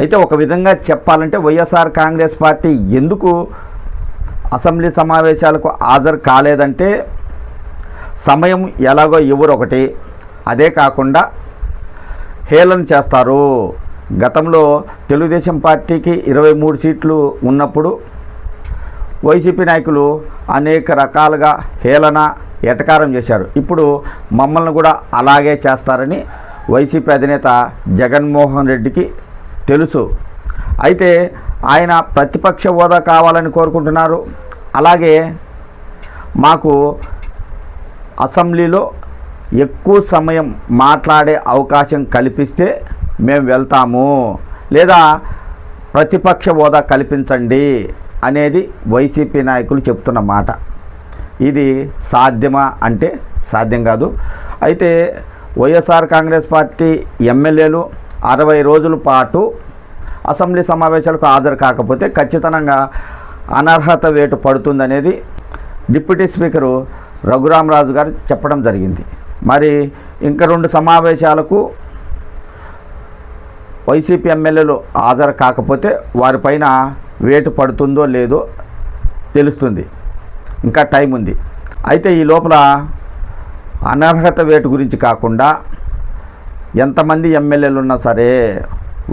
అయితే ఒక విధంగా చెప్పాలంటే వైఎస్ఆర్ కాంగ్రెస్ పార్టీ ఎందుకు అసెంబ్లీ సమావేశాలకు హాజరు కాలేదంటే సమయం ఎలాగో ఇవ్వరు ఒకటి. అదే కాకుండా హేళన చేస్తారు. గతంలో తెలుగుదేశం పార్టీకి ఇరవై మూడు సీట్లు ఉన్నప్పుడు వైసీపీ నాయకులు అనేక రకాలుగా హేళన ఎటకారం చేశారు. ఇప్పుడు మమ్మల్ని కూడా అలాగే చేస్తారని వైసీపీ అధినేత జగన్మోహన్ రెడ్డికి తెలుసు. అయితే ఆయన ప్రతిపక్ష హోదా కావాలని కోరుకుంటున్నారు. అలాగే మాకు అసెంబ్లీలో ఎక్కువ సమయం మాట్లాడే అవకాశం కల్పిస్తే మేము వెళ్తాము. లేదా ప్రతిపక్ష హోదా కల్పించండి అనేది వైసీపీ నాయకులు చెప్తున్న మాట. ఇది సాధ్యమా అంటే సాధ్యం కాదు. అయితే వైఎస్ఆర్ కాంగ్రెస్ పార్టీ ఎమ్మెల్యేలు అరవై రోజుల పాటు అసెంబ్లీ సమావేశాలకు హాజరు కాకపోతే ఖచ్చితంగా అనర్హత వేటు పడుతుందనేది డిప్యూటీ స్పీకరు రఘురామరాజు గారు చెప్పడం జరిగింది. మరి ఇంకా రెండు సమావేశాలకు వైసీపీ ఎమ్మెల్యేలు హాజరు కాకపోతే వారిపైన వేటు పడుతుందో లేదో తెలుస్తుంది. ఇంకా టైం ఉంది. అయితే ఈ లోపల అనర్హత వేటు గురించి కాకుండా ఎంతమంది ఎమ్మెల్యేలు ఉన్నా సరే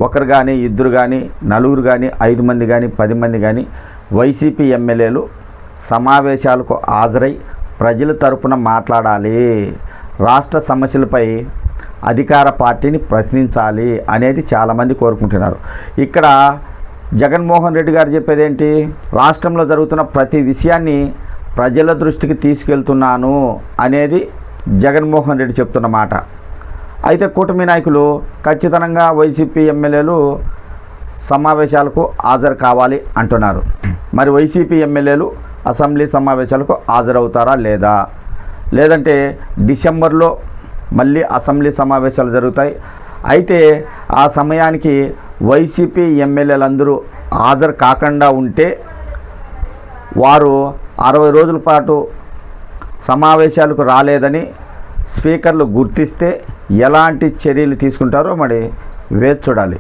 ఒకరు కానీ ఇద్దరు కానీ నలుగురు కానీ ఐదు మంది కానీ పది మంది కానీ వైసీపీ ఎమ్మెల్యేలు సమావేశాలకు హాజరై ప్రజల తరపున మాట్లాడాలి. రాష్ట్ర సమస్యలపై అధికార పార్టీని ప్రశ్నించాలి అనేది చాలామంది కోరుకుంటున్నారు. ఇక్కడ జగన్మోహన్ రెడ్డి గారు చెప్పేది ఏంటి రాష్ట్రంలో జరుగుతున్న ప్రతి విషయాన్ని ప్రజల దృష్టికి తీసుకెళ్తున్నాను అనేది జగన్మోహన్ రెడ్డి చెప్తున్న మాట. అయితే కూటమి నాయకులు ఖచ్చితంగా వైసీపీ ఎమ్మెల్యేలు సమావేశాలకు హాజరు కావాలి అంటున్నారు. మరి వైసీపీ ఎమ్మెల్యేలు అసెంబ్లీ సమావేశాలకు హాజరవుతారా లేదా? లేదంటే డిసెంబర్లో మళ్ళీ అసెంబ్లీ సమావేశాలు జరుగుతాయి. అయితే ఆ సమయానికి వైసీపీ ఎమ్మెల్యేలందరూ హాజరు కాకుండా ఉంటే వారు అరవై రోజుల పాటు సమావేశాలకు రాలేదని స్పీకర్లు గుర్తిస్తే ఎలాంటి చర్యలు తీసుకుంటారో మరి వేచి చూడాలి.